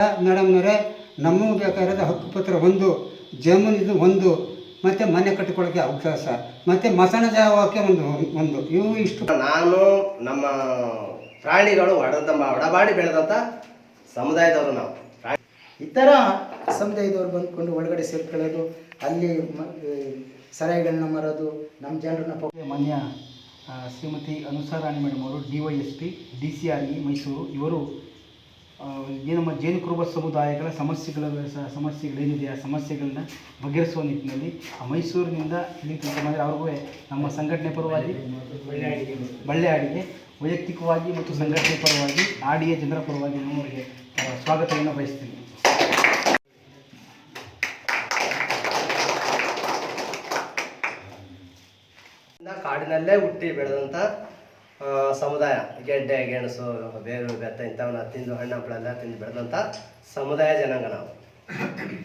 ಮೇಡಮ್ನವರೇ ನಮಗೂ ಬೇಕಾಗಿರೋದು ಹಕ್ಕುಪತ್ರ ಒಂದು ಜಮೀನಿದು ಒಂದು ಮತ್ತೆ ಮನೆ ಕಟ್ಟಿಕೊಳ್ಳೋಕೆ ಅವಕಾಶ ಮತ್ತೆ ಮಸಣ ಜಾಗಕ್ಕೆ ಒಂದು ಒಂದು ಇವು ಇಷ್ಟು. ನಾನು ನಮ್ಮ ಪ್ರಾಣಿಗಳು ಒಡೆದ ಒಡಬಾಡಿ ಬೆಳೆದಂತ ಸಮುದಾಯದವರು ನಾವು. ಇತರ ಈ ಥರ ಸಮುದಾಯದವ್ರು ಬಂದ್ಕೊಂಡು ಒಳಗಡೆ ಸೇರ್ಕೊಳ್ಳೋದು ಅಲ್ಲಿ ಮರೋದು ಸರಾಯಿಗಳನ್ನ ಮಾರೋದು ನಮ್ಮ ಜನರನ್ನ ಮನೆಯ ಮಾನ್ಯ ಶ್ರೀಮತಿ ಅನುಸಾರಾಣಿ ಮೇಡಮ್ ಅವರು D Y S P D C R E Mysuru. ಇವರು ಈ ನಮ್ಮ ಜೇನು ಕುರುಬ ಸಮುದಾಯಗಳ ಸಮಸ್ಯೆಗಳ ಸ- ಸಮಸ್ಯೆಗಳೇನಿದೆ ಆ ಸಮಸ್ಯೆಗಳನ್ನ ಬಗೆಹರಿಸುವ ನಿಟ್ಟಿನಲ್ಲಿ ಆ ಮೈಸೂರಿನಿಂದ ಇಲ್ಲಿ ಅವ್ರಿಗೂ ನಮ್ಮ ಸಂಘಟನೆ ಪರವಾಗಿ ಬಳ್ಳೆಯಾಡಿಗೆ ವೈಯಕ್ತಿಕವಾಗಿ ಮತ್ತು ಸಂಘಟನೆ ಪರವಾಗಿ ಆಡಿಯ ಜನರ ಪರವಾಗಿ ನಾನು ಅವರಿಗೆ ಸ್ವಾಗತವನ್ನು ಬಯಸ್ತೀನಿ. ಕಾಡಿನಲ್ಲೇ ಹುಟ್ಟಿ ಬೆಳೆದಂಥ ಸಮುದಾಯ, ಗೆಡ್ಡೆ, ಗೆಣಸು, ಬೇರು, ಬೆತ್ತ ಇಂಥವನ್ನ ತಿಂದು ಹಣ್ಣು ಹಂಪಳೆಲ್ಲ ತಿಂದು ಬೆಳೆದಂಥ ಸಮುದಾಯ ಜನಾಂಗ ನಾವು.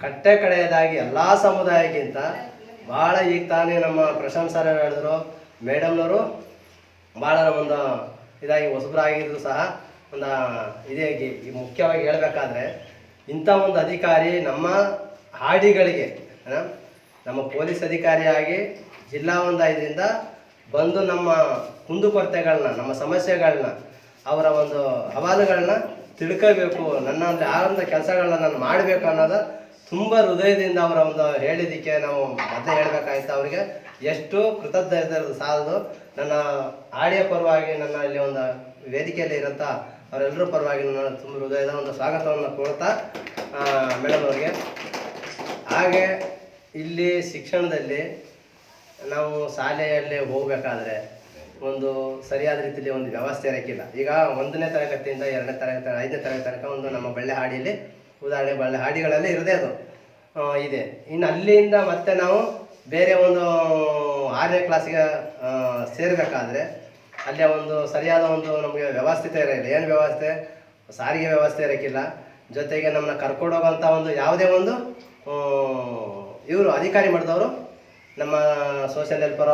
ಕಟ್ಟೆ ಕಡೆಯದಾಗಿ ಎಲ್ಲ ಸಮುದಾಯಕ್ಕಿಂತ ಭಾಳ ಈಗ ತಾನೇ ನಮ್ಮ ಪ್ರಶಾಂತ್ ಸರ್ ಹೇಳಿದ್ರು, ಮೇಡಮ್ನವರು ಭಾಳ ಒಂದು ಇದಾಗಿ ಹೊಸಬರಾಗಿದ್ರು ಸಹ. ಒಂದು ಇದಾಗಿ ಈ ಮುಖ್ಯವಾಗಿ ಹೇಳಬೇಕಾದ್ರೆ ಇಂಥ ಒಂದು ಅಧಿಕಾರಿ ನಮ್ಮ ಹಾಡಿಗಳಿಗೆ ನಮ್ಮ ಪೊಲೀಸ್ ಅಧಿಕಾರಿಯಾಗಿ ಜಿಲ್ಲಾ ಒಂದಾಯದಿಂದ ಬಂದು ನಮ್ಮ ಕುಂದುಕೊರತೆಗಳನ್ನ, ನಮ್ಮ ಸಮಸ್ಯೆಗಳನ್ನ, ಅವರ ಒಂದು ಹವಾಲುಗಳನ್ನ ತಿಳ್ಕೋಬೇಕು. ನನ್ನ ಒಂದು ಆ ಒಂದು ಕೆಲಸಗಳನ್ನ ನಾನು ಮಾಡಬೇಕು ಅನ್ನೋದು ತುಂಬ ಹೃದಯದಿಂದ ಅವರ ಒಂದು ಹೇಳಿದ್ದಕ್ಕೆ ನಾವು ಮತ್ತೆ ಹೇಳಬೇಕಾಯ್ತು ಅವರಿಗೆ. ಎಷ್ಟು ಕೃತಜ್ಞತೆ ಸಾಲದು. ನನ್ನ ಆಡಿಯ ಪರವಾಗಿ ನನ್ನ ಇಲ್ಲಿ ಒಂದು ವೇದಿಕೆಯಲ್ಲಿ ಇರೋಂಥ ಅವರೆಲ್ಲರ ಪರವಾಗಿ ನನ್ನ ತುಂಬ ಹೃದಯದ ಒಂದು ಸ್ವಾಗತವನ್ನು ಕೊಡ್ತಾ ಮೇಡಮ್ ಅವರಿಗೆ. ಹಾಗೆ ಇಲ್ಲಿ ಶಿಕ್ಷಣದಲ್ಲಿ ನಾವು ಶಾಲೆಯಲ್ಲಿ ಹೋಗಬೇಕಾದ್ರೆ ಒಂದು ಸರಿಯಾದ ರೀತಿಯಲ್ಲಿ ಒಂದು ವ್ಯವಸ್ಥೆ ಇರೋಕ್ಕಿಲ್ಲ ಈಗ ಒಂದನೇ ತರಗತಿಯಿಂದ ಎರಡನೇ ತರಗತಿ, ಐದನೇ ತರಗತಿ ತನಕ ಒಂದು ನಮ್ಮ ಬಳ್ಳೆ ಹಾಡಿಯಲ್ಲಿ, ಉದಾಹರಣೆ ಬಳ್ಳೆ ಹಾಡಿಗಳಲ್ಲಿ ಇರದೇ ಅದು. ಇದೆ. ಇನ್ನು ಅಲ್ಲಿಂದ ಮತ್ತೆ ನಾವು ಬೇರೆ ಒಂದು ಆರನೇ ಕ್ಲಾಸಿಗೆ ಸೇರಬೇಕಾದ್ರೆ ಅಲ್ಲೇ ಒಂದು ಸರಿಯಾದ ಒಂದು ನಮಗೆ ವ್ಯವಸ್ಥಿತ ಇರೋಲ್ಲ ಏನು ವ್ಯವಸ್ಥೆ? ಸಾರಿಗೆ ವ್ಯವಸ್ಥೆ ಇರೋಕ್ಕಿಲ್ಲ ಜೊತೆಗೆ ನಮ್ಮನ್ನ ಕರ್ಕೊಂಡು ಹೋಗೋಂಥ ಒಂದು ಯಾವುದೇ ಒಂದು ಇವರು ಅಧಿಕಾರಿ ಮಾಡಿದವರು ನಮ್ಮ ಸೋಷಿಯಲ್ ಹೆಲ್ಪರ್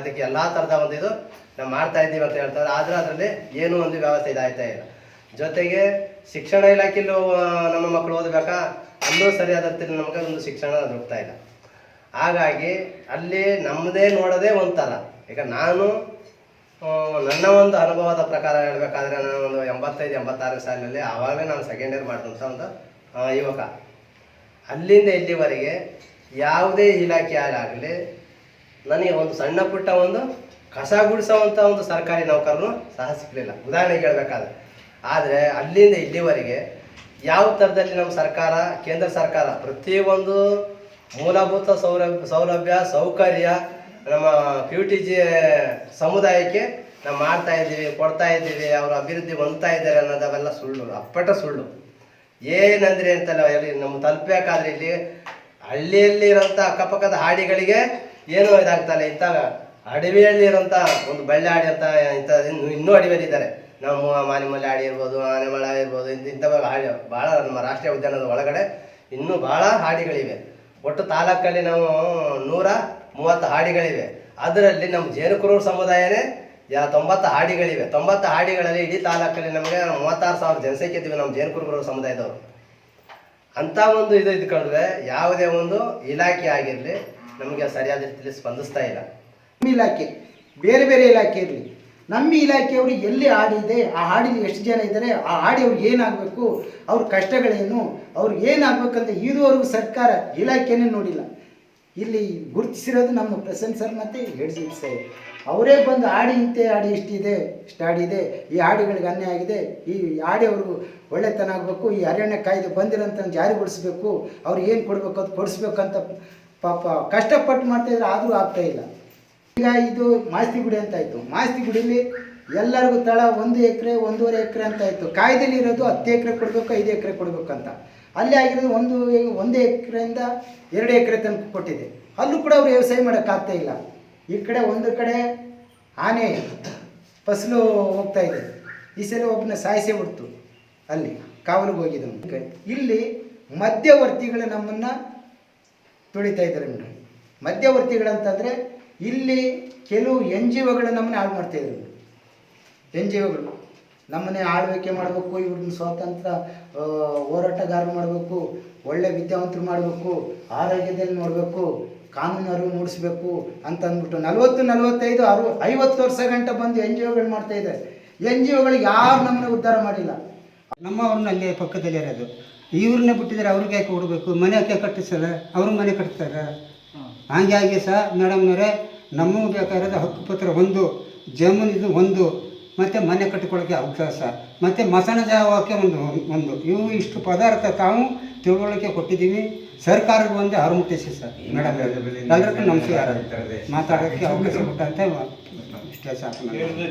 ಇದಕ್ಕೆ ಎಲ್ಲ ಥರದ ಒಂದು ಇದು ನಾವು ಮಾಡ್ತಾ ಇದ್ದೀವಿ ಅಂತ ಹೇಳ್ತಾರೆ. ಆದರೆ ಅದರಲ್ಲಿ ಏನೂ ಒಂದು ವ್ಯವಸ್ಥೆ ಇದಾಗ್ತಾ ಇಲ್ಲ. ಜೊತೆಗೆ ಶಿಕ್ಷಣ ಇಲಾಖೆಯಲ್ಲೂ ನಮ್ಮ ಮಕ್ಕಳು ಓದಬೇಕಾ? ಅಲ್ಲೂ ಸರಿಯಾದ ನಮಗೆ ಒಂದು ಶಿಕ್ಷಣ ದೊರಕ್ತಾ ಇಲ್ಲ. ಹಾಗಾಗಿ ಅಲ್ಲಿ ನಮ್ಮದೇ ನೋಡೋದೇ ಒಂಥರ. ಈಗ ನಾನು ನನ್ನ ಒಂದು ಅನುಭವದ ಪ್ರಕಾರ ಹೇಳಬೇಕಾದ್ರೆ ನಾನು ಒಂದು ಎಂಬತ್ತೈದು ಎಂಬತ್ತಾರು ಸಾಲಿನಲ್ಲಿ ಆವಾಗಲೇ ನಾನು ಸೆಕೆಂಡ್ ಇಯರ್ ಮಾಡಿದಂಥ ಒಂದು ಯುವಕ. ಅಲ್ಲಿಂದ ಇಲ್ಲಿವರೆಗೆ ಯಾವುದೇ ಇಲಾಖೆ ಆಗಲಿ ನನಗೆ ಒಂದು ಸಣ್ಣ ಪುಟ್ಟ ಒಂದು ಕಸ ಗುಡಿಸುವಂಥ ಒಂದು ಸರ್ಕಾರಿ ನೌಕರರು ಸಹ ಸಿಗಲಿಲ್ಲ ಉದಾಹರಣೆಗೆ ಹೇಳಬೇಕಾದ್ರೆ, ಆದರೆ ಅಲ್ಲಿಂದ ಇಲ್ಲಿವರೆಗೆ ಯಾವ ಥರದಲ್ಲಿ ನಮ್ಮ ಸರ್ಕಾರ, ಕೇಂದ್ರ ಸರ್ಕಾರ ಪ್ರತಿಯೊಂದು ಮೂಲಭೂತ ಸೌಲಭ್ಯ ಸೌಲಭ್ಯ, ಸೌಕರ್ಯ ನಮ್ಮ ಪಿ ಟಿ ಜಿ ಸಮುದಾಯಕ್ಕೆ ನಾವು ಮಾಡ್ತಾ ಇದ್ದೀವಿ, ಕೊಡ್ತಾ ಇದ್ದೀವಿ, ಅವರು ಅಭಿವೃದ್ಧಿ ಹೊಂದ್ತಾ ಇದ್ದಾರೆ ಅನ್ನೋದವೆಲ್ಲ ಸುಳ್ಳು, ಅಪ್ಪಟ ಸುಳ್ಳು. ಏನಂದ್ರೆ ಅಂತಲ್ಲ ಎಲ್ಲಿ ನಮ್ಮ ತಲುಪಬೇಕಾದ್ರೆ ಇಲ್ಲಿ ಹಳ್ಳಿಯಲ್ಲಿರೋಂಥ ಅಕ್ಕಪಕ್ಕದ ಹಾಡಿಗಳಿಗೆ ಏನೂ ಇದಾಗ್ತಲ್ಲ ಇಂಥ ಅಡವಿಯಲ್ಲಿರೋಂಥ ಒಂದು ಬಳ್ಳಿ ಹಾಡಿ ಅಂತ ಇಂಥ ಇನ್ನು ಇನ್ನೂ ಅಡವಿಯಲ್ಲಿದ್ದಾರೆ. ನಮ್ಮ ಮಾನಿಮಲ್ಲಿ ಹಾಡಿ ಇರ್ಬೋದು ಆನೆಮಳ ಇರ್ಬೋದು, ಇಂಥ ಇಂಥ ಹಾಡಿ ಭಾಳ ನಮ್ಮ ರಾಷ್ಟ್ರೀಯ ಉದ್ಯಾನದ ಒಳಗಡೆ ಇನ್ನೂ ಭಾಳ ಹಾಡಿಗಳಿವೆ. ಒಟ್ಟು ತಾಲೂಕಲ್ಲಿ ನಾವು ನೂರ ಮೂವತ್ತು ಹಾಡಿಗಳಿವೆ. ಅದರಲ್ಲಿ ನಮ್ಮ ಜೇನುಕುರೂರು ಸಮುದಾಯನೇ ಯಾ ತೊಂಬತ್ತು ಹಾಡಿಗಳಿವೆ. ತೊಂಬತ್ತು ಹಾಡಿಗಳಲ್ಲಿ ಇಡೀ ತಾಲೂಕಲ್ಲಿ ನಮಗೆ ಮೂವತ್ತಾರು ಸಾವಿರ ಜನಸಂಖ್ಯೆ ಇದ್ದೀವಿ ನಮ್ಮ ಜೇನುಕುರುಬರು ಸಮುದಾಯದವರು. ಅಂಥ ಒಂದು ಇದು ಇದ್ಕೊಂಡ್ರೆ ಯಾವುದೇ ಒಂದು ಇಲಾಖೆ ಆಗಿರಲಿ, ನಮಗೆ ಸರಿಯಾದ ರೀತಿಯಲ್ಲಿ ಸ್ಪಂದಿಸ್ತಾ ಇಲ್ಲ. ನಮ್ಮ ಇಲಾಖೆ, ಬೇರೆ ಬೇರೆ ಇಲಾಖೆ ಇರಲಿ. ನಮ್ಮ ಇಲಾಖೆಯವರು ಎಲ್ಲಿ ಹಾಡಿದೆ, ಆ ಹಾಡಿಲಿ ಎಷ್ಟು ಜನ ಇದ್ದಾರೆ, ಆ ಹಾಡಿ ಅವ್ರಿಗೆ ಏನಾಗಬೇಕು, ಅವ್ರ ಕಷ್ಟಗಳೇನು, ಅವ್ರಿಗೆ ಏನಾಗಬೇಕಂತ ಇದುವರೆಗೂ ಸರ್ಕಾರ ಇಲಾಖೆನೇ ನೋಡಿಲ್ಲ. ಇಲ್ಲಿ ಗುರುತಿಸಿರೋದು ನಮ್ಮ ಪ್ರಸನ್ನ ಸರ್ ಮತ್ತು ಹೆಡ್ಜಿಟ್ ಸರ್. ಅವರೇ ಬಂದು ಆಡಿ ಇಂತೆ ಆಡಿ ಇಷ್ಟಿದೆ, ಇಷ್ಟು ಹಾಡಿದೆ ಈ ಹಾಡಿಗಳಿಗೆ ಅನ್ಯಾಯ ಆಗಿದೆ, ಈ ಆಡಿ ಅವ್ರಿಗೂ ಒಳ್ಳೆತನ ಆಗಬೇಕು, ಈ ಅರಣ್ಯ ಕಾಯ್ದೆ ಬಂದಿರೋಂಥ ಜಾರಿಗೊಳಿಸ್ಬೇಕು ಅವ್ರಿಗೆ ಏನು ಕೊಡಬೇಕು ಅದು ಕೊಡಿಸ್ಬೇಕಂತ ಪಾಪ ಕಷ್ಟಪಟ್ಟು ಮಾಡ್ತಾಯಿದ್ರೆ ಆದರೂ ಇಲ್ಲ. ಈಗ ಇದು ಮಾಸ್ತಿ ಗುಡಿ ಅಂತ ಆಯಿತು. ಮಾಸ್ತಿ ಗುಡಿಲಿ ಎಲ್ಲರಿಗೂ ತಳ ಒಂದು ಎಕರೆ, ಒಂದೂವರೆ ಎಕರೆ ಅಂತ ಇತ್ತು ಕಾಯ್ದೆಲಿ ಇರೋದು ಹತ್ತು ಎಕರೆ ಕೊಡಬೇಕು, ಐದು ಎಕರೆ ಕೊಡಬೇಕಂತ ಅಲ್ಲಿ ಆಗಿರೋದು ಒಂದು ಒಂದು ಎಕರೆಯಿಂದ ಎರಡು ಎಕರೆ ತನಕ ಕೊಟ್ಟಿದೆ. ಅಲ್ಲೂ ಕೂಡ ಅವ್ರು ವ್ಯವಸಾಯ ಮಾಡೋಕ್ಕಾಗ್ತಾ ಇಲ್ಲ. ಈ ಕಡೆ ಒಂದು ಕಡೆ ಆನೆ ಫಸಲು ಹೋಗ್ತಾ ಇದೆ. ಈ ಸಲ ಒಬ್ಬನ ಸಾಯಿಸೇ ಬಿಡ್ತು ಅಲ್ಲಿ ಕಾವಲಿಗೆ ಹೋಗಿದ್ದವನು ಇಲ್ಲಿ ಮಧ್ಯವರ್ತಿಗಳು ನಮ್ಮನ್ನು ತುಳಿತಾ ಇದ್ದಾರೆ ಮೇಡಮ್. ಮಧ್ಯವರ್ತಿಗಳಂತಂದರೆ ಇಲ್ಲಿ ಕೆಲವು ಎನ್ ಜಿ ಒಗಳು ನಮ್ಮನ್ನ ಹಾಳು ಮಾಡ್ತಾ ಇದ್ದಾರೆ ಎನ್ ಜಿ ಒಗಳು ನಮ್ಮನ್ನೇ ಆಳ್ವಿಕೆ ಮಾಡಬೇಕು, ಇವ್ರನ್ನ ಸ್ವಾತಂತ್ರ್ಯ ಹೋರಾಟಗಾರರು ಹೋರಾಟಗಾರ ಮಾಡಬೇಕು, ಒಳ್ಳೆ ವಿದ್ಯಾವಂತರು ಮಾಡಬೇಕು, ಆರೋಗ್ಯದಲ್ಲಿ ನೋಡಬೇಕು ಕಾನೂನು ಅರಿವು ಮೂಡಿಸ್ಬೇಕು ಅಂತ ಅಂದ್ಬಿಟ್ಟು ನಲವತ್ತು ನಲವತ್ತೈದು ಅರು ಐವತ್ತು ವರ್ಷ ಗಂಟೆ ಬಂದು ಎನ್ ಜಿ ಒಗಳು ಮಾಡ್ತಾ ಇದ್ದಾರೆ ಎನ್ ಜಿ ಒಗಳು ಯಾರು ನಮ್ಮನ್ನ ಉದ್ಧಾರ ಮಾಡಿಲ್ಲ. ನಮ್ಮವ್ರನ್ನ ಅಲ್ಲೇ ಪಕ್ಕದಲ್ಲಿ ಇರೋದು. ಇವ್ರನ್ನ ಬಿಟ್ಟಿದ್ರೆ ಅವ್ರಿಗೆ ಯಾಕೆ ಕೊಡಬೇಕು? ಮನೆ ಯಾಕೆ ಕಟ್ಟಿಸಲ್ಲ? ಅವ್ರ ಮನೆ ಕಟ್ತಾರೆ? ಹಾಗೆ ಸಹ ಮೇಡಮ್ನವರೇ ನಮಗೆ ಬೇಕಾಗಿರೋದು ಹಕ್ಕುಪತ್ರ ಒಂದು ಜಮೀನಿದು ಒಂದು. ಮತ್ತು ಮನೆ ಕಟ್ಟಿಕೊಳ್ಳೋಕ್ಕೆ ಅವಕಾಶ ಮತ್ತು ಮಸಣ ಜಾವಕ್ಕೆ ಒಂದು ಒಂದು ಇವು ಇಷ್ಟು ಪದಾರ್ಥ ತಾವು ತಿಳುವಳಿಕೆ ಕೊಟ್ಟಿದ್ದೀವಿ ಸರ್ಕಾರಕ್ಕೆ ಒಂದು ಹರಮುಟ್ಟಿಸಿ ಸರ್ ಮೇಡಮ್. ಎಲ್ಲರಿಗೂ ನಮಸ್ಕಾರ ಮಾತಾಡೋಕ್ಕೆ ಅವಕಾಶ ಕೊಟ್ಟಂತೆ ಇಷ್ಟೇ ಸಾಕು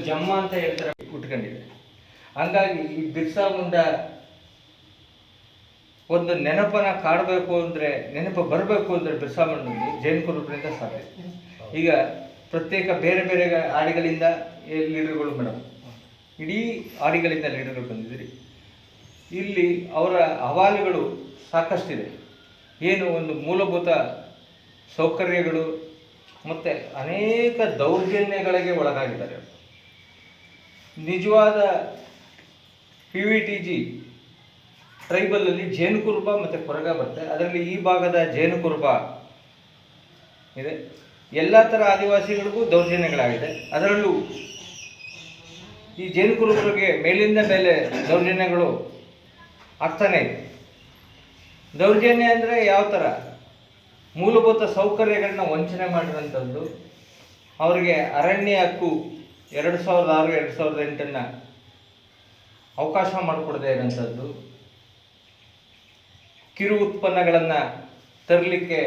ಜಮ್ಮ ಅಂತ ಹೇಳ್ತಾರೆ. ಉಟ್ಕೊಂಡಿದೆ. ಹಂಗಾಗಿ ಈ ಬಿರ್ಸಾ ಮುಂಡ ಒಂದು ನೆನಪನ್ನ ಕಾಡಬೇಕು ಅಂದ್ರೆ ನೆನಪು ಬರಬೇಕು ಅಂದ್ರೆ ಬಿರ್ಸಾ ಮುಂದೆ ಜೈನ್ ಕುರುಬರಿಂದ ಸಾಧ್ಯ. ಈಗ ಪ್ರತ್ಯೇಕ ಬೇರೆ ಬೇರೆ ಆಡಿಗಳಿಂದ ಲೀಡರ್ಗಳು ಮೇಡಮ್. ಆಡಿಗಳಿಂದ ಲೀಡರ್ಗಳು ಬಂದಿದ್ದೀರಿ. ಇಲ್ಲಿ ಅವರ ಹವಾಲುಗಳು ಸಾಕಷ್ಟಿದೆ. ಏನು ಒಂದು ಮೂಲಭೂತ ಸೌಕರ್ಯಗಳು ಮತ್ತು ಅನೇಕ ದೌರ್ಜನ್ಯಗಳಿಗೆ ಒಳಗಾಗಿದ್ದಾರೆ. ನಿಜವಾದ ಪಿ ವಿ ಟಿ ಜಿ ಟ್ರೈಬಲಲ್ಲಿ ಜೇನುಕುರುಬ ಮತ್ತು ಕೊರಗ ಬರುತ್ತೆ. ಅದರಲ್ಲಿ ಈ ಭಾಗದ ಜೇನುಕುರುಬ ಇದೆ. ಎಲ್ಲ ಥರ ಆದಿವಾಸಿಗಳಿಗೂ ದೌರ್ಜನ್ಯಗಳಾಗಿದೆ. ಅದರಲ್ಲೂ ಈ ಜೇನು ಕುರುಗಳಿಗೆ ಮೇಲಿಂದ ಮೇಲೆ ದೌರ್ಜನ್ಯಗಳು ಆಗ್ತಾನೆ ಇದೆ. ದೌರ್ಜನ್ಯ ಅಂದರೆ ಯಾವ ಥರ ಮೂಲಭೂತ ಸೌಕರ್ಯಗಳನ್ನ ವಂಚನೆ ಮಾಡಿರೋಂಥದ್ದು ಅವರಿಗೆ ಅರಣ್ಯ ಹಕ್ಕು ಎರಡು ಸಾವಿರದ ಆರು, ಎರಡು ಸಾವಿರದ ಎಂಟನ್ನು ಅವಕಾಶ ಮಾಡಿಕೊಡದೇ ಇರೋಂಥದ್ದು ಕಿರು ಉತ್ಪನ್ನಗಳನ್ನು ತರಲಿಕ್ಕೆ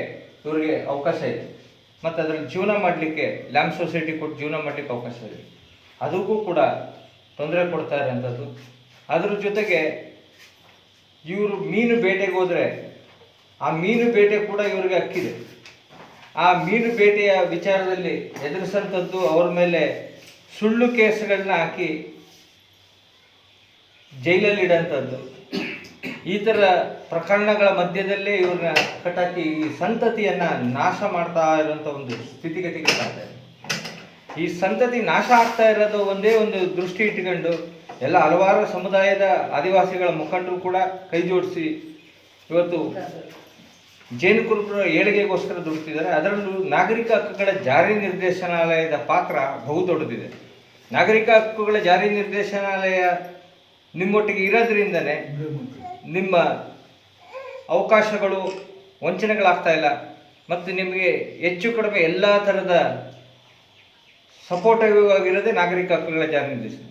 ಇವರಿಗೆ ಅವಕಾಶ ಇದೆ. ಮತ್ತು ಅದರಲ್ಲಿ ಜೀವನ ಮಾಡಲಿಕ್ಕೆ ಲ್ಯಾಂಪ್ ಸೊಸೈಟಿ ಕೊಟ್ಟು ಜೀವನ ಮಾಡಲಿಕ್ಕೆ ಅವಕಾಶ ಇದೆ. ಅದಕ್ಕೂ ಕೂಡ ತೊಂದರೆ ಕೊಡ್ತಾರೆ ಅಂಥದ್ದು ಅದ್ರ ಜೊತೆಗೆ ಇವರು ಮೀನು ಬೇಟೆಗೆ ಹೋದರೆ ಆ ಮೀನು ಬೇಟೆ ಕೂಡ ಇವರಿಗೆ ಅಕ್ಕಿದೆ ಆ ಮೀನು ಬೇಟೆಯ ವಿಚಾರದಲ್ಲಿ ಎದುರಿಸಂಥದ್ದು ಅವ್ರ ಮೇಲೆ ಸುಳ್ಳು ಕೇಸ್ಗಳನ್ನ ಹಾಕಿ ಜೈಲಲ್ಲಿ ಇಡೋಂಥದ್ದು ಈ ಥರ ಪ್ರಕರಣಗಳ ಮಧ್ಯದಲ್ಲೇ ಇವ್ರನ್ನ ಕಟ್ಟಾಕಿ ಈ ಸಂತತಿಯನ್ನು ನಾಶ ಮಾಡ್ತಾ ಇರುವಂಥ ಒಂದು ಸ್ಥಿತಿಗತಿಗೆ ಬರ್ತಾ ಇದೆ. ಈ ಸಂತತಿ ನಾಶ ಆಗ್ತಾ ಇರೋದು ಒಂದೇ ಒಂದು ದೃಷ್ಟಿ ಇಟ್ಕೊಂಡು ಎಲ್ಲ ಹಲವಾರು ಸಮುದಾಯದ ಆದಿವಾಸಿಗಳ ಮುಖಂಡರು ಕೂಡ ಕೈ ಜೋಡಿಸಿ ಇವತ್ತು ಜೇನು ಕುರುಬರ ಏಳಿಗೆಗೋಸ್ಕರ ದುಡಿತಿದ್ದಾರೆ. ಅದರಲ್ಲೂ ನಾಗರಿಕ ಹಕ್ಕುಗಳ ಜಾರಿ ನಿರ್ದೇಶನಾಲಯದ ಪಾತ್ರ ಬಹುದೊಡ್ಡದಿದೆ ನಾಗರಿಕ ಹಕ್ಕುಗಳ ಜಾರಿ ನಿರ್ದೇಶನಾಲಯ ನಿಮ್ಮೊಟ್ಟಿಗೆ ಇರೋದ್ರಿಂದನೇ ನಿಮ್ಮ ಅವಕಾಶಗಳು ವಂಚನೆಗಳಾಗ್ತಾ ಇಲ್ಲ. ಮತ್ತು ನಿಮಗೆ ಹೆಚ್ಚು ಕಡಿಮೆ ಎಲ್ಲ ಥರದ ಸಪೋರ್ಟಿವ್ ಆಗಿರೋದೇ ನಾಗರಿಕ ಹಕ್ಕುಗಳ ಜಾರಿ ನಿರ್ದೇಶನ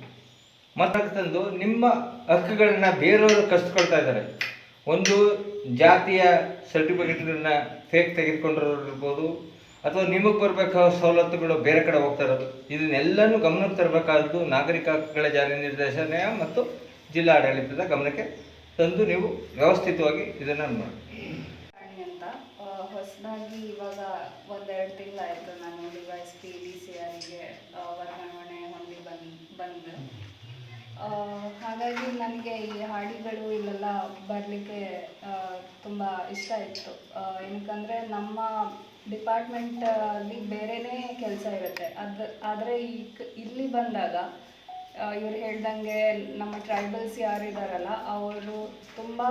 ತಂದು ನಿಮ್ಮ ಹಕ್ಕುಗಳನ್ನ ಬೇರೆಯವರು ಕಸ್ಕೊಳ್ತಾ ಇದ್ದಾರೆ. ಒಂದು ಜಾತಿಯ ಸರ್ಟಿಫಿಕೇಟ್ಗಳನ್ನ ಫೇಕ್ ತೆಗೆದುಕೊಂಡಿರೋರು ಇರ್ಬೋದು, ಅಥವಾ ನಿಮಗೆ ಬರಬೇಕಾದ ಸವಲತ್ತುಗಳು ಬೇರೆ ಕಡೆ ಹೋಗ್ತಾ ಇರೋದು. ಇದನ್ನೆಲ್ಲನೂ ಗಮನಕ್ಕೆ ತರಬೇಕಾದ್ದು ನಾಗರಿಕ ಹಕ್ಕುಗಳ ಜಾರಿ ನಿರ್ದೇಶನ ಮತ್ತು ಜಿಲ್ಲಾಡಳಿತದ ಗಮನಕ್ಕೆ ತಂದು ನೀವು ವ್ಯವಸ್ಥಿತವಾಗಿ ಇದನ್ನು ಅಂತ ಹೊಸದಾಗಿ ಇವಾಗ ಒಂದೆರಡು ತಿಂಗಳಾಯಿತು ನಾನು D Y S P D C ಆರಿಗೆ ವರ್ಗಾವಣೆ ಹೊಂದಿ ಬಂದು ಬಂದು ಹಾಗಾಗಿ ನನಗೆ ಈ ಹಾಡಿಗಳು ಇಲ್ಲೆಲ್ಲ ಬರಲಿಕ್ಕೆ ತುಂಬ ಇಷ್ಟ ಇತ್ತು. ಏನಕ್ಕಂದರೆ ನಮ್ಮ ಡಿಪಾರ್ಟ್ಮೆಂಟಲ್ಲಿ ಬೇರೆಯೇ ಕೆಲಸ ಇರುತ್ತೆ. ಅದು, ಆದರೆ ಈ ಇಲ್ಲಿ ಬಂದಾಗ ಇವ್ರು ಹೇಳ್ದಂಗೆ ನಮ್ಮ ಟ್ರೈಬಲ್ಸ್ ಯಾರಿದ್ದಾರಲ್ಲ ಅವರು ತುಂಬ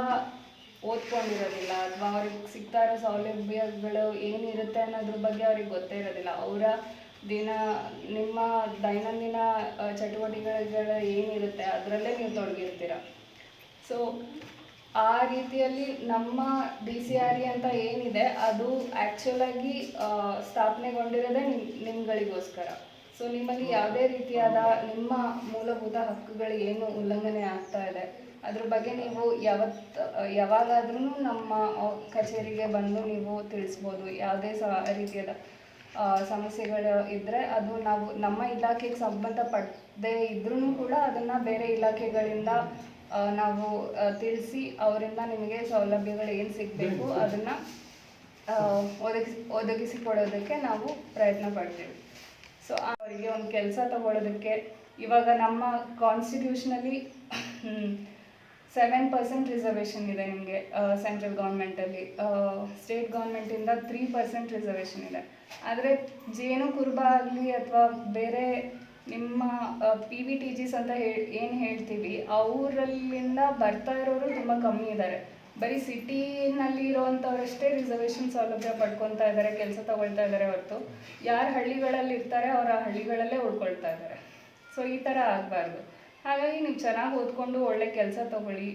ಓದ್ಕೊಂಡಿರೋದಿಲ್ಲ ಅಥವಾ ಅವ್ರಿಗೆ ಸಿಗ್ತಾ ಇರೋ ಸೌಲಭ್ಯಗಳು ಏನಿರುತ್ತೆ ಅನ್ನೋದ್ರ ಬಗ್ಗೆ ಅವ್ರಿಗೆ ಗೊತ್ತೇ ಇರೋದಿಲ್ಲ. ಅವರ ದಿನ, ನಿಮ್ಮ ದೈನಂದಿನ ಚಟುವಟಿಕೆಗಳ ಏನಿರುತ್ತೆ ಅದರಲ್ಲೇ ನೀವು ತೊಡಗಿರ್ತೀರ. ಸೊ ಆ ರೀತಿಯಲ್ಲಿ ನಮ್ಮ ಡಿ ಸಿ ಆರ್ ಇ ಅಂತ ಏನಿದೆ, ಅದು ಆ್ಯಕ್ಚುಲಾಗಿ ಸ್ಥಾಪನೆಗೊಂಡಿರೋದೇ ನಿಮ್, ನಿಮ್ಗಳಿಗೋಸ್ಕರ. ಸೊ ನಿಮ್ಮಲ್ಲಿ ಯಾವುದೇ ರೀತಿಯಾದ ನಿಮ್ಮ ಮೂಲಭೂತ ಹಕ್ಕುಗಳು ಏನು ಉಲ್ಲಂಘನೆ ಆಗ್ತಾ ಇದೆ ಅದ್ರ ಬಗ್ಗೆ ನೀವು ಯಾವತ್ತು ಯಾವಾಗಾದ್ರೂ ನಮ್ಮ ಕಚೇರಿಗೆ ಬಂದು ನೀವು ತಿಳಿಸ್ಬೋದು. ಯಾವುದೇ ಸ, ರೀತಿಯಾದ ಸಮಸ್ಯೆಗಳು ಇದ್ದರೆ ಅದು ನಾವು ನಮ್ಮ ಇಲಾಖೆಗೆ ಸಂಬಂಧಪಡದೇ ಇದ್ರೂ ಕೂಡ ಅದನ್ನು ಬೇರೆ ಇಲಾಖೆಗಳಿಂದ ನಾವು ತಿಳಿಸಿ ಅವರಿಂದ ನಿಮಗೆ ಸೌಲಭ್ಯಗಳು ಏನು ಸಿಗಬೇಕು ಅದನ್ನು ಒದಗಿಸಿ ಒದಗಿಸಿಕೊಡೋದಕ್ಕೆ ನಾವು ಪ್ರಯತ್ನ ಪಡ್ತೀವಿ. ಸೊ ಅವರಿಗೆ ಒಂದು ಕೆಲಸ ತಗೊಳ್ಳೋದಕ್ಕೆ ಇವಾಗ ನಮ್ಮ ಕಾನ್ಸ್ಟಿಟ್ಯೂಷನಲ್ಲಿ ಸೆವೆನ್ ಪರ್ಸೆಂಟ್ ರಿಸರ್ವೇಷನ್ ಇದೆ ನಿಮಗೆ ಸೆಂಟ್ರಲ್ ಗೌರ್ಮೆಂಟಲ್ಲಿ ಸ್ಟೇಟ್ ಗೌರ್ಮೆಂಟಿಂದ ತ್ರೀ ಪರ್ಸೆಂಟ್ ರಿಸರ್ವೇಷನ್ ಇದೆ ಆದರೆ ಜೇನು ಕುರುಬ ಆಗಲಿ ಅಥವಾ ಬೇರೆ ನಿಮ್ಮ ಪಿ ವಿ ಟಿ ಜಿಸ್ ಅಂತ ಹೇಳಿ ಏನು ಹೇಳ್ತೀವಿ, ಅವರಲ್ಲಿಂದ ಬರ್ತಾ ಇರೋರು ತುಂಬ ಕಮ್ಮಿ ಇದ್ದಾರೆ ಬರೀ ಸಿಟಿನಲ್ಲಿ ಇರೋವಂಥವ್ರಷ್ಟೇ ರಿಸರ್ವೇಷನ್ ಸೌಲಭ್ಯ ಪಡ್ಕೊತಾ ಇದ್ದಾರೆ ಕೆಲಸ ತಗೊಳ್ತಾ ಇದ್ದಾರೆ ಹೊರತು. ಯಾರು ಹಳ್ಳಿಗಳಲ್ಲಿ ಇರ್ತಾರೆ, ಅವರ ಹಳ್ಳಿಗಳಲ್ಲೇ ಉಳ್ಕೊಳ್ತಾ ಇದ್ದಾರೆ ಸೊ ಈ ಥರ ಆಗಬಾರ್ದು. ಹಾಗಾಗಿ ನೀವು ಚೆನ್ನಾಗಿ ಓದ್ಕೊಂಡು ಒಳ್ಳೆ ಕೆಲಸ ತಗೊಳ್ಳಿ.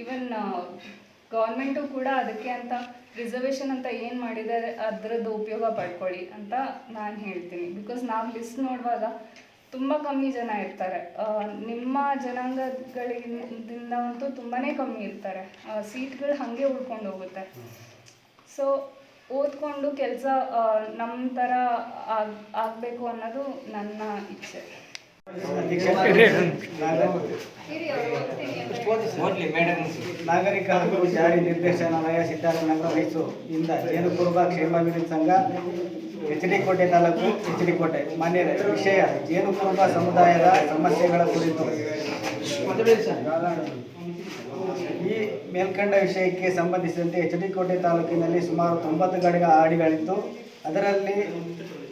ಈವನ್ ಗೌರ್ಮೆಂಟು ಕೂಡ ಅದಕ್ಕೆ ಅಂತ ರಿಸರ್ವೇಷನ್ ಅಂತ ಏನು ಮಾಡಿದ್ದಾರೆ ಅದರದ್ದು ಉಪಯೋಗ ಪಡ್ಕೊಳ್ಳಿ ಅಂತ ನಾನು ಹೇಳ್ತೀನಿ. ಬಿಕಾಸ್ ನಾವು ಲಿಸ್ಟ್ ನೋಡುವಾಗ ತುಂಬ ಕಮ್ಮಿ ಜನ ಇರ್ತಾರೆ. ನಿಮ್ಮ ಜನಾಂಗಗಳಿಂದ ಅಂತೂ ತುಂಬಾ ಕಮ್ಮಿ ಇರ್ತಾರೆ. ಸೀಟ್ಗಳು ಹಾಗೆ ಉಳ್ಕೊಂಡು ಹೋಗುತ್ತೆ. ಸೊ ಓದ್ಕೊಂಡು ಕೆಲಸ ನಮ್ಮ ಥರ ಆಗ್, ಆಗಬೇಕು ಅನ್ನೋದು ನನ್ನ ಇಚ್ಛೆ. ನಾಗರಿಕ ಹಕ್ಕು ಜಾರಿ ನಿರ್ದೇಶನಾಲಯ ಸಿದ್ದಾರ್ಥನಗರ ಮೈಸೂರು ಇಂದ ಜೇನುಕುರುಬ ಕ್ಷೇಮಾಭಿವೃದ್ಧಿ ಸಂಘ ಎಚ್ ಡಿ ಕೋಟೆ ತಾಲೂಕು ಎಚ್ ಡಿ ಕೋಟೆ ಮಾನ್ಯ ವಿಷಯ, ಜೇನುಕುರುಬ ಸಮುದಾಯದ ಸಮಸ್ಯೆಗಳ ಕುರಿತು. ಈ ಮೇಲ್ಕಂಡ ವಿಷಯಕ್ಕೆ ಸಂಬಂಧಿಸಿದಂತೆ ಎಚ್ ಡಿ ಕೋಟೆ ತಾಲೂಕಿನಲ್ಲಿ ಸುಮಾರು ತೊಂಬತ್ತು ಗಡಿಗ ಆಡಿಗಳಿತ್ತು. ಅದರಲ್ಲಿ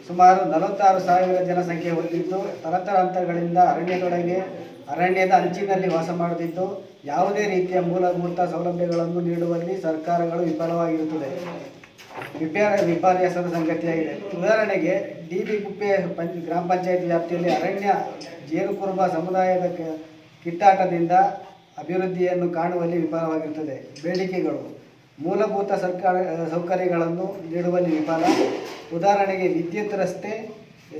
ಸುಮಾರು ನಲವತ್ತಾರು ಸಾವಿರ ಜನಸಂಖ್ಯೆ ಹೊಂದಿದ್ದು ತರತರಾಂತರಗಳಿಂದ ಅರಣ್ಯದೊಳಗೆ, ಅರಣ್ಯದ ಅಂಚಿನಲ್ಲಿ ವಾಸ ಮಾಡುತ್ತಿದ್ದು, ಯಾವುದೇ ರೀತಿಯ ಮೂಲಭೂತ ಸೌಲಭ್ಯಗಳನ್ನು ನೀಡುವಲ್ಲಿ ಸರ್ಕಾರಗಳು ವಿಫಲವಾಗಿರುತ್ತದೆ. ವಿಪ್ಯಾರ ವಿಪರ್ಯಾಸದ ಸಂಗತಿಯಾಗಿದೆ. ಉದಾಹರಣೆಗೆ, ಡಿ ಬಿ ಕುಪ್ಪೆ ಪಂಚ ಗ್ರಾಮ ಪಂಚಾಯತ್ ವ್ಯಾಪ್ತಿಯಲ್ಲಿ ಅರಣ್ಯ ಜೇನುಕುರುಬ ಸಮುದಾಯದ ಕಿತ್ತಾಟದಿಂದ ಅಭಿವೃದ್ಧಿಯನ್ನು ಕಾಣುವಲ್ಲಿ ವಿಫಲವಾಗಿರುತ್ತದೆ. ಬೇಡಿಕೆಗಳು. ಮೂಲಭೂತ ಸರ್ಕಾರ, ಸೌಕರ್ಯಗಳನ್ನು ನೀಡುವಲ್ಲಿ ವಿಫಲ. ಉದಾಹರಣೆಗೆ ವಿದ್ಯುತ್ ರಸ್ತೆ,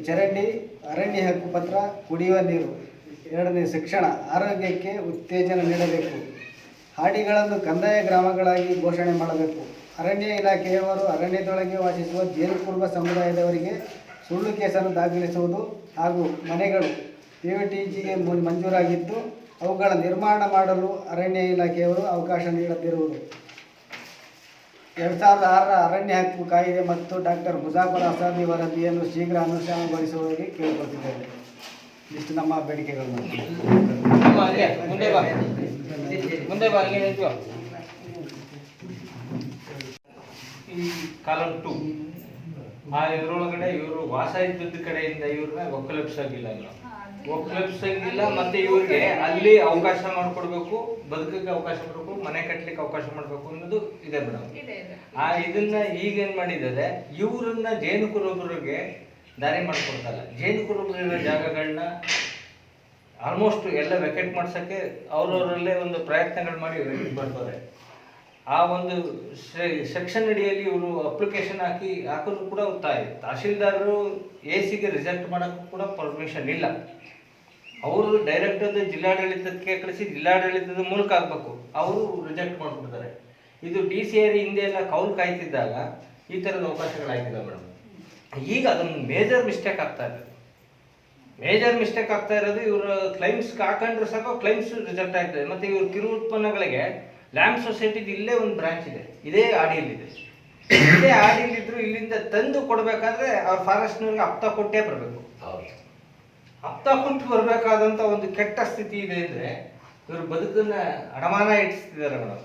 ಚರಂಡಿ, ಅರಣ್ಯ ಹಕ್ಕುಪತ್ರ ಕುಡಿಯುವ ನೀರು. ಎರಡನೇ, ಶಿಕ್ಷಣ. ಆರೋಗ್ಯಕ್ಕೆ ಉತ್ತೇಜನ ನೀಡಬೇಕು. ಹಾಡಿಗಳನ್ನು ಕಂದಾಯ ಗ್ರಾಮಗಳಾಗಿ ಘೋಷಣೆ ಮಾಡಬೇಕು. ಅರಣ್ಯ ಇಲಾಖೆಯವರು ಅರಣ್ಯದೊಳಗೆ ವಾಸಿಸುವ ಜೇನುಪೂರ್ವ ಸಮುದಾಯದವರಿಗೆ ಸುಳ್ಳು ಕೇಸನ್ನು ದಾಖಲಿಸುವುದು ಹಾಗೂ ಮನೆಗಳು ಪಿ ಟಿ ಜಿಗೆ ಮಂಜೂರಾಗಿದ್ದು ಅವುಗಳ ನಿರ್ಮಾಣ ಮಾಡಲು ಅರಣ್ಯ ಇಲಾಖೆಯವರು ಅವಕಾಶ ನೀಡದಿರುವುದು. ಎರಡು ಸಾವಿರದ ಆರರ ಅರಣ್ಯ ಹಕ್ಕು ಕಾಯಿದೆ ಮತ್ತು ಡಾಕ್ಟರ್ ಮುಜಾಫರ್ ಅಸಾದಿ ವರದಿಯನ್ನು ಶೀಘ್ರ ಅನುಷ್ಠಾನಗೊಳಿಸುವವರಿಗೆ ಕೇಳಿಕೊಳ್ತಿದ್ದೇವೆ ಇಷ್ಟು ನಮ್ಮ ಬೇಡಿಕೆಗಳು. ಈ ಟು ಆ ಇದರೊಳಗಡೆ ಇವರು ವಾಸ ಇದ್ದದ ಕಡೆಯಿಂದ ಇವ್ರನ್ನ ಒಕ್ಕಲಪ್ಸಾಗಿಲ್ಲ ಇಲ್ಲ ಒಕ್ಕಲೆಬ್ಸಂಗಿಲ್ಲ ಮತ್ತೆ ಇವ್ರಿಗೆ ಅಲ್ಲಿ ಅವಕಾಶ ಮಾಡಿಕೊಡ್ಬೇಕು ಬದುಕಕ್ಕೆ ಅವಕಾಶ ಮಾಡಬೇಕು ಮನೆ ಕಟ್ಟಲಿಕ್ಕೆ ಅವಕಾಶ ಮಾಡಬೇಕು ಅನ್ನೋದು ಇದೆ ಮೇಡಮ್. ಆ ಇದನ್ನ ಈಗ ಏನ್ ಮಾಡಿದ್ದಾರೆ ಇವರನ್ನ ಜೇನು ಕುರುಬರಿಗೆ ದಾರಿ ಮಾಡ್ಕೊಡ್ತಲ್ಲ ಜೇನು ಕುರುಬರಿರೋ ಜಾಗಗಳನ್ನ ಆಲ್ಮೋಸ್ಟ್ ಎಲ್ಲ ವೆಕೆಟ್ ಮಾಡ್ಸೋಕ್ಕೆ ಅವ್ರವರಲ್ಲೇ ಒಂದು ಪ್ರಯತ್ನಗಳು ಮಾಡಿ ಬರ್ತಾರೆ ಆ ಒಂದು ಸೆಕ್ಷನ್ ಅಡಿಯಲ್ಲಿ ಇವರು ಅಪ್ಲಿಕೇಶನ್ ಹಾಕಿ ಹಾಕಿದ್ರು ಕೂಡ ತಹಶೀಲ್ದಾರರು ಎ ಸಿಗೆ ರಿಜೆಕ್ಟ್ ಮಾಡೋಕ್ಕೂ ಕೂಡ ಪರ್ಮಿಷನ್ ಇಲ್ಲ. ಅವರು ಡೈರೆಕ್ಟ್ ಅದು ಜಿಲ್ಲಾಡಳಿತಕ್ಕೆ ಕಳಿಸಿ ಜಿಲ್ಲಾಡಳಿತದ ಮೂಲಕ ಆಗ್ಬೇಕು. ಅವರು ರಿಜೆಕ್ಟ್ ಮಾಡ್ಬಿಡ್ತಾರೆ ಇದು ಡಿ ಸಿ ಆರ್ ಹಿಂದೆ ಎಲ್ಲ ಕೌಲ್ ಕಾಯ್ತಿದ್ದಾಗ ಈ ಥರದ ಅವಕಾಶಗಳಾಗಿಲ್ಲ ಮೇಡಮ್. ಈಗ ಅದೊಂದು ಮೇಜರ್ ಮಿಸ್ಟೇಕ್ ಆಗ್ತಾ ಇದೆ. ಮೇಜರ್ ಮಿಸ್ಟೇಕ್ ಆಗ್ತಾ ಇರೋದು ಇವರು ಕ್ಲೈಮ್ಸ್ ಹಾಕೊಂಡ್ರೆ ಸಾಕು ಕ್ಲೈಮ್ಸ್ ರಿಜೆಕ್ಟ್ ಆಗ್ತದೆ ಮತ್ತೆ ಇವ್ರ ಕಿರು ಉತ್ಪನ್ನಗಳಿಗೆ ಲ್ಯಾಂಪ್ ಸೊಸೈಟಿದು ಇಲ್ಲೇ ಒಂದು ಬ್ರಾಂಚ್ ಇದೆ. ಇದೇ ಆಡಿಯಲ್ಲಿದೆ. ಇದೇ ಆಡಿಯಲ್ಲಿದ್ರು ಇಲ್ಲಿಂದ ತಂದು ಕೊಡಬೇಕಾದ್ರೆ ಅವ್ರ ಫಾರೆಸ್ಟ್ನವ್ರಿಗೆ ಹಪ್ತ ಕೊಟ್ಟೇ ಬರಬೇಕು. ಹಪ್ತ ಕುಂಟು ಬರಬೇಕಾದಂಥ ಒಂದು ಕೆಟ್ಟ ಸ್ಥಿತಿ ಇದೆ ಅಂದರೆ ಇವರು ಬದುಕನ್ನು ಅಡಮಾನ ಇಟ್ಟಿಸ್ತಿದ್ದಾರೆ ಮೇಡಮ್.